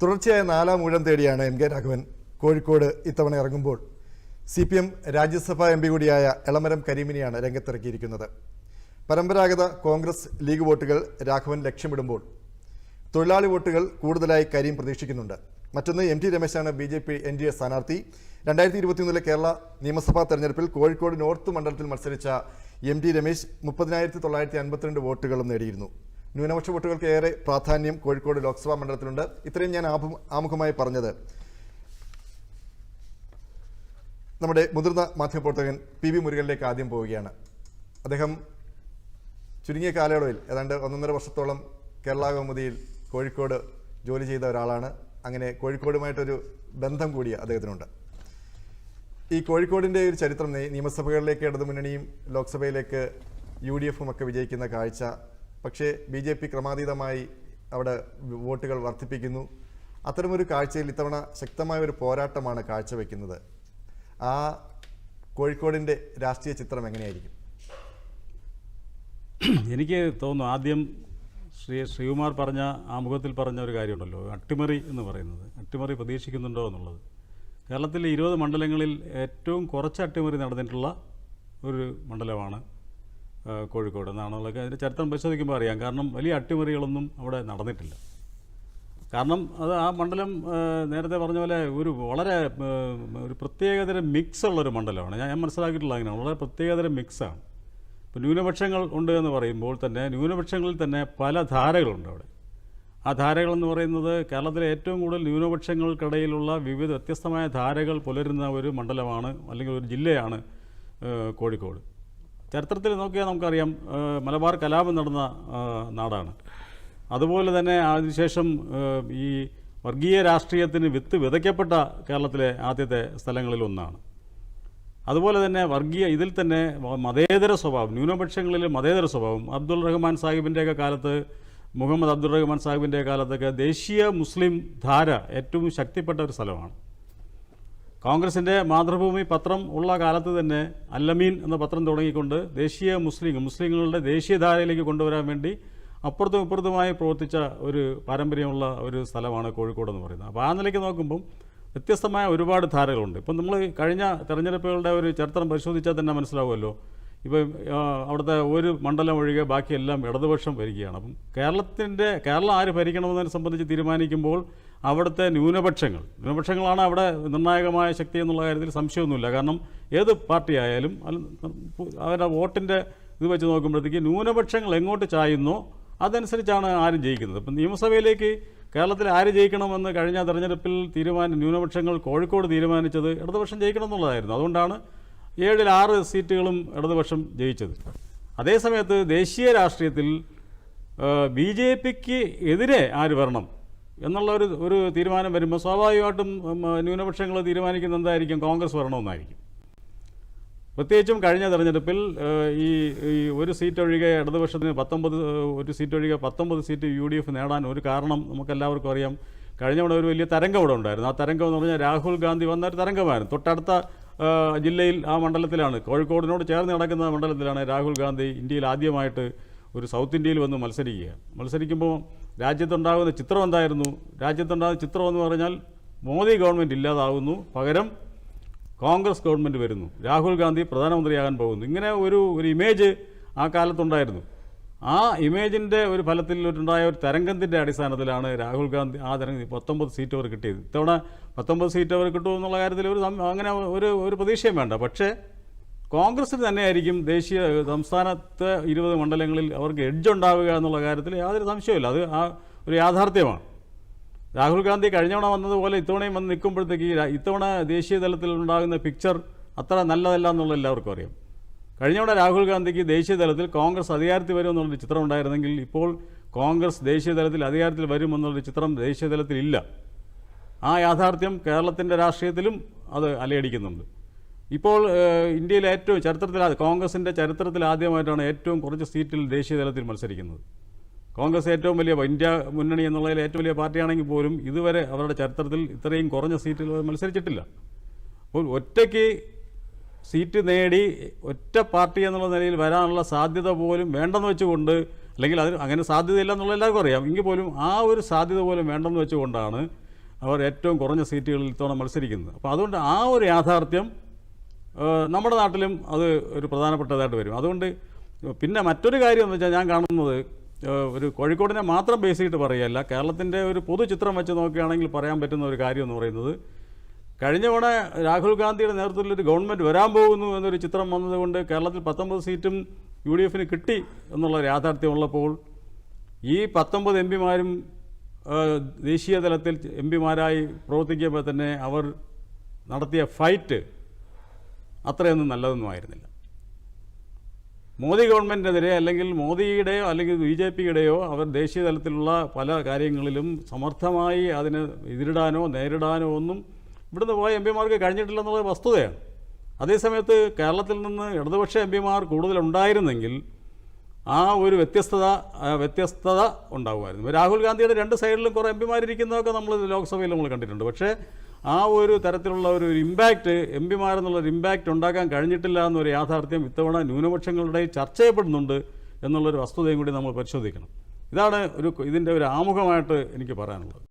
തുടർച്ചയായ നാലാം ഊഴം തേടിയാണ് എം കെ രാഘവൻ കോഴിക്കോട് ഇത്തവണ ഇറങ്ങുമ്പോൾ. C P M Rajya Sabha M P കൂടിയായ എളമരം കരീമിനെയാണ് രംഗത്തിറക്കിയിരിക്കുന്നത്. പരമ്പരാഗത കോൺഗ്രസ് ലീഗ് വോട്ടുകൾ രാഘവൻ ലക്ഷ്യമിടുമ്പോൾ. തൊഴിലാളി വോട്ടുകൾ കൂടുതലായി കരീം പ്രതീക്ഷിക്കുന്നുണ്ട്. മറ്റൊന്ന് M T രമേശാണ് B J P N D A സ്ഥാനാർത്ഥി. രണ്ടായിരത്തി ഇരുപത്തിയൊന്നിലെ കേരള നിയമസഭാ തെരഞ്ഞെടുപ്പിൽ കോഴിക്കോട് നോർത്ത് മണ്ഡലത്തിൽ മത്സരിച്ച എം ടി രമേശ് മുപ്പതിനായിരത്തി തൊള്ളായിരത്തി അൻപത്തിരണ്ട് വോട്ടുകളും നേടിയിരുന്നു. ന്യൂനപക്ഷ വോട്ടുകൾക്ക് ഏറെ പ്രാധാന്യം കോഴിക്കോട് ലോക്സഭാ മണ്ഡലത്തിലുണ്ട്. ഇത്രയും ഞാൻ ആമുഖമായി പറഞ്ഞത്. നമ്മുടെ മുതിർന്ന മാധ്യമപ്രവർത്തകൻ പി വി മുരുകനിലേക്ക് ആദ്യം പോവുകയാണ്. അദ്ദേഹം ചുരുങ്ങിയ കാലയളവിൽ ഏതാണ്ട് ഒന്നൊന്നര വർഷത്തോളം കേരള കൗമുദിയിൽ കോഴിക്കോട് ജോലി ചെയ്ത ഒരാളാണ്. അങ്ങനെ കോഴിക്കോടുമായിട്ടൊരു ബന്ധം കൂടി അദ്ദേഹത്തിനുണ്ട്. ഈ കോഴിക്കോടിന്റെ ഒരു ചരിത്രം നിയമസഭകളിലേക്ക് ഇടതുമുന്നണിയും ലോക്സഭയിലേക്ക് യു ഡി എഫും ഒക്കെ വിജയിക്കുന്ന കാഴ്ച പക്ഷേ ബി ജെ പി ക്രമാതീതമായി അവിടെ വോട്ടുകൾ വർദ്ധിപ്പിക്കുന്നു. അത്തരമൊരു കാഴ്ചയിൽ ഇത്തവണ ശക്തമായ ഒരു പോരാട്ടമാണ് കാഴ്ചവെക്കുന്നത്. ആ കോഴിക്കോടിന്റെ രാഷ്ട്രീയ ചിത്രം എങ്ങനെയായിരിക്കും? എനിക്ക് തോന്നുന്നു ആദ്യം ശ്രീ ശ്രീകുമാർ പറഞ്ഞ ആമുഖത്തിൽ പറഞ്ഞ ഒരു കാര്യമുണ്ടല്ലോ. അട്ടിമറി എന്ന് പറയുന്നത്. അട്ടിമറി പ്രതീക്ഷിക്കുന്നുണ്ടോ എന്നുള്ളത്. കേരളത്തിലെ ഇരുപത് മണ്ഡലങ്ങളിൽ ഏറ്റവും കുറച്ച് അട്ടിമറി നടന്നിട്ടുള്ള ഒരു മണ്ഡലമാണ് കോഴിക്കോട് എന്നാണെന്നുള്ളതൊക്കെ അതിന്റെ ചരിത്രം പരിശോധിക്കുമ്പോൾ അറിയാം. കാരണം വലിയ അട്ടിമറികളൊന്നും അവിടെ നടന്നിട്ടില്ല. കാരണം അത് ആ മണ്ഡലം നേരത്തെ പറഞ്ഞ പോലെ ഒരു വളരെ ഒരു പ്രത്യേകതരം മിക്സ് ഉള്ളൊരു മണ്ഡലമാണ്. ഞാൻ ഞാൻ മനസ്സിലാക്കിയിട്ടുള്ള അങ്ങനെയാണ്. വളരെ പ്രത്യേകതരം മിക്സാണ് ഇപ്പോൾ ന്യൂനപക്ഷങ്ങൾ ഉണ്ട് എന്ന് പറയുമ്പോൾ തന്നെ ന്യൂനപക്ഷങ്ങളിൽ തന്നെ പല ധാരകളുണ്ട് അവിടെ. ആ ധാരകളെന്ന് പറയുന്നത് കേരളത്തിലെ ഏറ്റവും കൂടുതൽ ന്യൂനപക്ഷങ്ങൾക്കിടയിലുള്ള വിവിധ വ്യത്യസ്തമായ ധാരകൾ പുലരുന്ന ഒരു മണ്ഡലമാണ് അല്ലെങ്കിൽ ഒരു ജില്ലയാണ് കോഴിക്കോട്. ചരിത്രത്തിൽ നോക്കിയാൽ നമുക്കറിയാം മലബാർ കലാപം നടന്ന നാടാണ്. അതുപോലെ തന്നെ അതിനുശേഷം ഈ വർഗീയ രാഷ്ട്രീയത്തിന് വിത്ത് വിതയ്ക്കപ്പെട്ട കേരളത്തിലെ ആദ്യത്തെ സ്ഥലങ്ങളിലൊന്നാണ് അതുപോലെ തന്നെ വർഗീയ ഇതിൽ തന്നെ മതേതര സ്വഭാവം ന്യൂനപക്ഷങ്ങളിൽ മതേതര സ്വഭാവം അബ്ദുൾ റഹ്മാൻ സാഹിബിന്റെയൊക്കെ കാലത്ത് മുഹമ്മദ് അബ്ദുൾ റഹ്മാൻ സാഹിബിന്റെ കാലത്തൊക്കെ ദേശീയ മുസ്ലിം ധാര ഏറ്റവും ശക്തിപ്പെട്ട ഒരു സ്ഥലമാണ്. കോൺഗ്രസിന്റെ മാതൃഭൂമി പത്രം ഉള്ള കാലത്ത് തന്നെ അല്ലമീൻ എന്ന പത്രം തുടങ്ങിക്കൊണ്ട് ദേശീയ മുസ്ലിം മുസ്ലിങ്ങളുടെ ദേശീയധാരയിലേക്ക് കൊണ്ടുവരാൻ വേണ്ടി അപ്പുറത്തും ഇപ്പുറത്തുമായി പ്രവർത്തിച്ച ഒരു പാരമ്പര്യമുള്ള ഒരു സ്ഥലമാണ് കോഴിക്കോട് എന്ന് പറയുന്നത്. അപ്പോൾ ആ നിലയ്ക്ക് നോക്കുമ്പം വ്യത്യസ്തമായ ഒരുപാട് ധാരകളുണ്ട്. ഇപ്പം നമ്മൾ കഴിഞ്ഞ തെരഞ്ഞെടുപ്പുകളുടെ ഒരു ചരിത്രം പരിശോധിച്ചാൽ തന്നെ മനസ്സിലാവുമല്ലോ. ഇപ്പം ആ, അവിടുത്തെ ഒരു മണ്ഡലം ഒഴികെ ബാക്കിയെല്ലാം ഇടതുപക്ഷം ഭരിക്കുകയാണ്. അപ്പം കേരളത്തിന്റെ കേരളം ആര് ഭരിക്കണമെന്നതിനെ സംബന്ധിച്ച് തീരുമാനിക്കുമ്പോൾ അവിടുത്തെ ന്യൂനപക്ഷങ്ങൾ ന്യൂനപക്ഷങ്ങളാണ് അവിടെ നിർണായകമായ ശക്തി എന്നുള്ള കാര്യത്തിൽ സംശയമൊന്നുമില്ല. കാരണം ഏത് പാർട്ടി ആയാലും അവരുടെ വോട്ടിന്റെ ഇത് വെച്ച് നോക്കുമ്പോഴത്തേക്ക് ന്യൂനപക്ഷങ്ങൾ എങ്ങോട്ട് ചായുന്നോ അതനുസരിച്ചാണ് ആരും ജയിക്കുന്നത്. ഇപ്പം നിയമസഭയിലേക്ക് കേരളത്തിൽ ആര് ജയിക്കണമെന്ന് കഴിഞ്ഞ തെരഞ്ഞെടുപ്പിൽ തീരുമാനം ന്യൂനപക്ഷങ്ങൾ കോഴിക്കോട് തീരുമാനിച്ചത് ഇടതുപക്ഷം ജയിക്കണം എന്നുള്ളതായിരുന്നു അതുകൊണ്ടാണ് ഏഴിൽ ആറ് സീറ്റുകളും ഇടതുപക്ഷം ജയിച്ചത്. അതേസമയത്ത് ദേശീയ രാഷ്ട്രീയത്തിൽ ബി ജെ പിക്ക് എതിരെ ആര് വരണം എന്നുള്ള ഒരു ഒരു തീരുമാനം വരുമ്പോൾ സ്വാഭാവികമായിട്ടും ന്യൂനപക്ഷങ്ങൾ തീരുമാനിക്കുന്ന എന്തായിരിക്കും? കോൺഗ്രസ് വരണമെന്നായിരിക്കും. പ്രത്യേകിച്ചും കഴിഞ്ഞ തെരഞ്ഞെടുപ്പിൽ ഈ ഈ ഒരു സീറ്റ് ഒഴികെ ഇടതുപക്ഷത്തിന് പത്തൊമ്പത് ഒരു സീറ്റ് ഒഴികെ പത്തൊമ്പത് സീറ്റ് യു ഡി എഫ് നേടാൻ ഒരു കാരണം നമുക്കെല്ലാവർക്കും അറിയാം. കഴിഞ്ഞ തവണ ഒരു വലിയ തരംഗം ഇവിടെ ഉണ്ടായിരുന്നു. ആ തരംഗം എന്ന് പറഞ്ഞാൽ രാഹുൽ ഗാന്ധി വന്ന ഒരു തരംഗമായിരുന്നു. തൊട്ടടുത്ത ജില്ലയിൽ ആ മണ്ഡലത്തിലാണ്. കോഴിക്കോടിനോട് ചേർന്ന് നടക്കുന്ന മണ്ഡലത്തിലാണ് രാഹുൽ ഗാന്ധി ഇന്ത്യയിൽ ആദ്യമായിട്ട് ഒരു സൗത്ത് ഇന്ത്യയിൽ വന്ന് മത്സരിക്കുക. മത്സരിക്കുമ്പോൾ രാജ്യത്തുണ്ടാകുന്ന ചിത്രം എന്തായിരുന്നു? രാജ്യത്തുണ്ടാകുന്ന ചിത്രം എന്ന് പറഞ്ഞാൽ മോദി ഗവൺമെന്റ് ഇല്ലാതാവുന്നു. പകരം കോൺഗ്രസ് ഗവൺമെന്റ് വരുന്നു. രാഹുൽ ഗാന്ധി പ്രധാനമന്ത്രിയാകാൻ പോകുന്നു. ഇങ്ങനെ ഒരു ഒരു ഇമേജ് ആ കാലത്തുണ്ടായിരുന്നു. ആ ഇമേജിന്റെ ഒരു ഫലത്തിൽ ഉണ്ടായ ഒരു തരംഗത്തിന്റെ അടിസ്ഥാനത്തിലാണ് രാഹുൽ ഗാന്ധി ആ തരംഗം പത്തൊമ്പത് സീറ്റ് അവർ കിട്ടിയത്. ഇത്തവണ പത്തൊമ്പത് സീറ്റ് അവർ കിട്ടുമെന്നുള്ള കാര്യത്തിൽ ഒരു അങ്ങനെ ഒരു ഒരു പ്രതീക്ഷയും വേണ്ട. പക്ഷേ കോൺഗ്രസിന് തന്നെയായിരിക്കും ദേശീയ സംസ്ഥാനത്തെ ഇരുപത് മണ്ഡലങ്ങളിൽ അവർക്ക് എഡ്ജ് ഉണ്ടാവുക എന്നുള്ള കാര്യത്തിൽ യാതൊരു സംശയമില്ല അത് ആ ഒരു യാഥാർത്ഥ്യമാണ്. രാഹുൽ ഗാന്ധി കഴിഞ്ഞവണ വന്നതുപോലെ ഇത്തവണയും വന്ന് നിൽക്കുമ്പോഴത്തേക്ക് ഇത്തവണ ദേശീയ തലത്തിൽ ഉണ്ടാകുന്ന പിക്ചർ അത്ര നല്ലതല്ല എന്നുള്ള എല്ലാവർക്കും അറിയാം. കഴിഞ്ഞ രാഹുൽ ഗാന്ധിക്ക് ദേശീയ തലത്തിൽ കോൺഗ്രസ് അധികാരത്തിൽ വരുമെന്നുള്ളൊരു ചിത്രം ഉണ്ടായിരുന്നെങ്കിൽ ഇപ്പോൾ കോൺഗ്രസ് ദേശീയ തലത്തിൽ അധികാരത്തിൽ വരുമെന്നുള്ളൊരു ചിത്രം ദേശീയ തലത്തിൽ ഇല്ല. ആ യാഥാർത്ഥ്യം കേരളത്തിന്റെ രാഷ്ട്രീയത്തിലും അത് അലയടിക്കുന്നുണ്ട്. ഇപ്പോൾ ഇന്ത്യയിൽ ഏറ്റവും ചരിത്രത്തിൽ കോൺഗ്രസിന്റെ ചരിത്രത്തിൽ ആദ്യമായിട്ടാണ് ഏറ്റവും കുറച്ച് സീറ്റിൽ ദേശീയ തലത്തിൽ മത്സരിക്കുന്നത്. കോൺഗ്രസ് ഏറ്റവും വലിയ ഇന്ത്യ മുന്നണി എന്നുള്ളതിൽ ഏറ്റവും വലിയ പാർട്ടിയാണെങ്കിൽ പോലും ഇതുവരെ അവരുടെ ചരിത്രത്തിൽ ഇത്രയും കുറഞ്ഞ സീറ്റിൽ മത്സരിച്ചിട്ടില്ല. അപ്പോൾ ഒറ്റയ്ക്ക് സീറ്റ് നേടി ഒറ്റ പാർട്ടി എന്നുള്ള നിലയിൽ വരാനുള്ള സാധ്യത പോലും വേണ്ടെന്ന് വെച്ചുകൊണ്ട് അല്ലെങ്കിൽ അതിന് അങ്ങനെ സാധ്യതയില്ല എന്നുള്ള എല്ലാവർക്കും അറിയാം. എങ്കിൽ പോലും ആ ഒരു സാധ്യത പോലും വേണ്ടെന്ന് വെച്ചുകൊണ്ടാണ് അവർ ഏറ്റവും കുറഞ്ഞ സീറ്റുകളിൽ ഇത്തവണ മത്സരിക്കുന്നത്. അപ്പോൾ അതുകൊണ്ട് ആ ഒരു യാഥാർത്ഥ്യം നമ്മുടെ നാട്ടിലും അത് ഒരു പ്രധാനപ്പെട്ടതായിട്ട് വരും. അതുകൊണ്ട് പിന്നെ മറ്റൊരു കാര്യം എന്ന് വെച്ചാൽ ഞാൻ കാണുന്നത് ഒരു കോഴിക്കോടിനെ മാത്രം ബേസ് ചെയ്തിട്ട് പറയുകയല്ല. കേരളത്തിന്റെ ഒരു പൊതു ചിത്രം വെച്ച് നോക്കുകയാണെങ്കിൽ പറയാൻ പറ്റുന്ന ഒരു കാര്യം എന്ന് പറയുന്നത് കഴിഞ്ഞ തവണ രാഹുൽ ഗാന്ധിയുടെ നേതൃത്വത്തിൽ ഒരു ഗവൺമെന്റ് വരാൻ പോകുന്നു എന്നൊരു ചിത്രം വന്നതുകൊണ്ട് കേരളത്തിൽ പത്തൊമ്പത് സീറ്റും യു ഡി എഫിന് കിട്ടി എന്നുള്ള യാഥാർത്ഥ്യമുള്ളപ്പോൾ ഈ പത്തൊമ്പത് എം പിമാരും ദേശീയ തലത്തിൽ എം പിമാരായി പ്രവർത്തിക്കുമ്പോൾ തന്നെ അവർ നടത്തിയ ഫൈറ്റ് അത്രയൊന്നും നല്ലതൊന്നും ആയിരുന്നില്ല മോദി ഗവൺമെന്റിനെതിരെ അല്ലെങ്കിൽ മോദിയുടെയോ അല്ലെങ്കിൽ ബി ജെ പിയുടെയോ അവർ ദേശീയ തലത്തിലുള്ള പല കാര്യങ്ങളിലും സമർത്ഥമായി അതിനെ എതിരിടാനോ നേരിടാനോ ഒന്നും ഇവിടുന്ന് പോയ എം പിമാർക്ക് കഴിഞ്ഞിട്ടില്ലെന്നുള്ളത് വസ്തുതയാണ്. അതേസമയത്ത് കേരളത്തിൽ നിന്ന് ഇടതുപക്ഷ എം പിമാർ കൂടുതലുണ്ടായിരുന്നെങ്കിൽ ആ ഒരു വ്യത്യസ്തത വ്യത്യസ്തത ഉണ്ടാകുമായിരുന്നു രാഹുൽ ഗാന്ധിയുടെ രണ്ട് സൈഡിലും കുറേ എം പിമാരിരിക്കുന്നതൊക്കെ നമ്മൾ ലോക്സഭയിൽ നമ്മൾ കണ്ടിട്ടുണ്ട്. പക്ഷേ ആ ഒരു തരത്തിലുള്ള ഒരു ഇമ്പാക്റ്റ് എം പിമാരെന്നുള്ളൊരു ഇമ്പാക്റ്റ് ഉണ്ടാക്കാൻ കഴിഞ്ഞിട്ടില്ല എന്നൊരു യാഥാർത്ഥ്യം ഇത്തവണ ന്യൂനപക്ഷങ്ങളുടെ ചർച്ച ചെയ്യപ്പെടുന്നുണ്ട് എന്നുള്ളൊരു വസ്തുതയും കൂടി നമ്മൾ പരിശോധിക്കണം. ഇതാണ് ഒരു ഇതിന്റെ ഒരു ആമുഖമായിട്ട് എനിക്ക് പറയാനുള്ളത്.